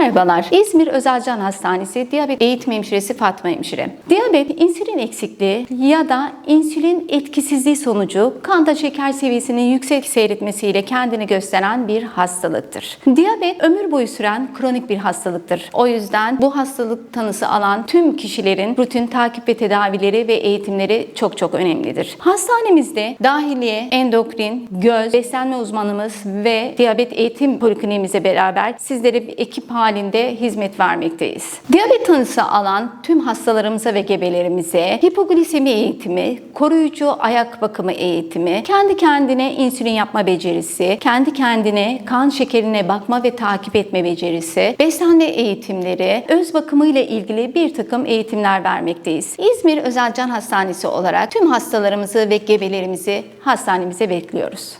Merhabalar. İzmir Özelcan Hastanesi Diyabet Eğitim Hemşiresi Fatma Hemşire. Diyabet, insülin eksikliği ya da insülin etkisizliği sonucu kanda şeker seviyesinin yüksek seyretmesiyle kendini gösteren bir hastalıktır. Diyabet ömür boyu süren kronik bir hastalıktır. O yüzden bu hastalık tanısı alan tüm kişilerin rutin takip ve tedavileri ve eğitimleri çok çok önemlidir. Hastanemizde dahiliye, endokrin, göz, beslenme uzmanımız ve diyabet eğitim polikliniğimizle beraber sizlere bir ekip halinde hizmet vermekteyiz. Diyabet tanısı alan tüm hastalarımıza ve gebelerimize hipoglisemi eğitimi, koruyucu ayak bakımı eğitimi, kendi kendine insülin yapma becerisi, kendi kendine kan şekerine bakma ve takip etme becerisi, beslenme eğitimleri, öz bakımı ile ilgili bir takım eğitimler vermekteyiz. İzmir Özelcan Hastanesi olarak tüm hastalarımızı ve gebelerimizi hastanemize bekliyoruz.